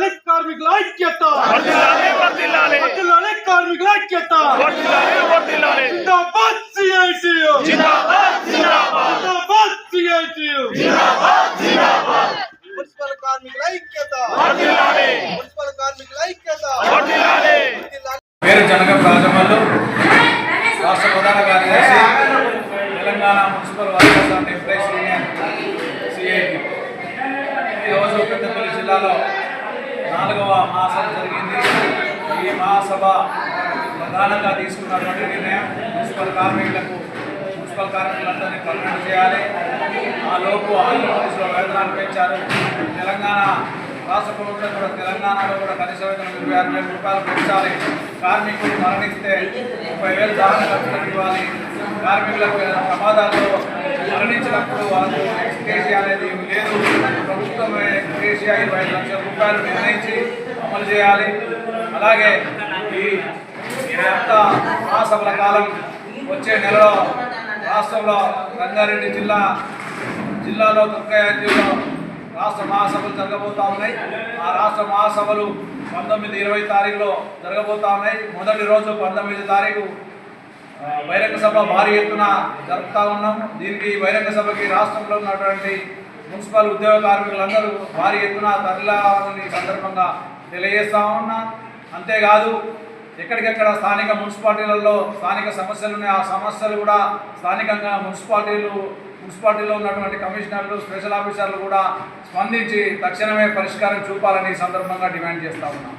వర్ధిల్లాలి కార్మికుల ఐక్యత. వర్ధిల్లాలి వర్ధిల్లాలి. వర్ధిల్లాలి కార్మికుల ఐక్యత. వర్ధిల్లాలి వర్ధిల్లాలి. జిందాబాద్ సిఐటియు జిందాబాద్ జిందాబాద్. జిందాబాద్ సిఐటియు జిందాబాద్ పేరు జనక ప్రాజమల్లు రాష్ట్ర ప్రధాన కార్యదర్శి తెలంగాణ మున్సిపల్ వర్కర్స్ సిఐటి ఈరోజు పెద్దపల్లి జిల్లాలో నాలుగవ మహాసభ జరిగింది. ఈ మహాసభ ప్రధానంగా తీసుకున్నటువంటి నిర్ణయం మున్సిపల్ కార్మికులకు మున్సిపల్ కార్మికులందరినీ పర్మనెంట్ చేయాలి. ఆ లోపు ఆంధ్రప్రదేశ్లో వేతనాలు పెంచారు. తెలంగాణ రాష్ట్ర ప్రభుత్వం కూడా తెలంగాణలో కూడా కనీస వేతనం ఇరవై ఆరు వేల రూపాయలు పెంచాలి. కార్మికులు మరణిస్తే ముప్పై వేలు దారుణ ఖర్చులకు ఇవ్వాలి. కార్మికులకు ప్రమాదాల్లో మరణించినప్పుడు వాళ్ళు ఎక్స్కేసీ లక్ష ఇరవై ఐదు లక్షల రూపాయలు నిర్ణయించి అమలు చేయాలి. అలాగే ఈ ఈ మహాసభల కాలం వచ్చే నెలలో రాష్ట్రంలో రంగారెడ్డి జిల్లా జిల్లాలో దుర్గయాజ్యంలో రాష్ట్ర మహాసభలు జరగబోతా ఉన్నాయి. ఆ రాష్ట్ర మహాసభలు పంతొమ్మిది ఇరవై తారీఖులో జరగబోతా ఉన్నాయి. మొదటి రోజు పంతొమ్మిది తారీఖు ఆ, బహిరంగ సభ భారీ ఎత్తున జరుపుతా ఉన్నాం. దీనికి వైరంగ బహిరంగ సభకి రాష్ట్రంలో ఉన్నటువంటి మున్సిపల్ ఉద్యోగ కార్మికులందరూ భారీ ఎత్తున తరలిరావాలని సందర్భంగా తెలియజేస్తా ఉన్నా. అంతేకాదు ఎక్కడికెక్కడ స్థానిక మున్సిపాలిటీలలో స్థానిక సమస్యలు ఉన్నాయి. ఆ సమస్యలు కూడా స్థానికంగా మున్సిపాలిటీలు మున్సిపాలిటీలో ఉన్నటువంటి కమిషనర్లు స్పెషల్ ఆఫీసర్లు కూడా స్పందించి తక్షణమే పరిష్కారం చూపాలని సందర్భంగా డిమాండ్ చేస్తా ఉన్నాం.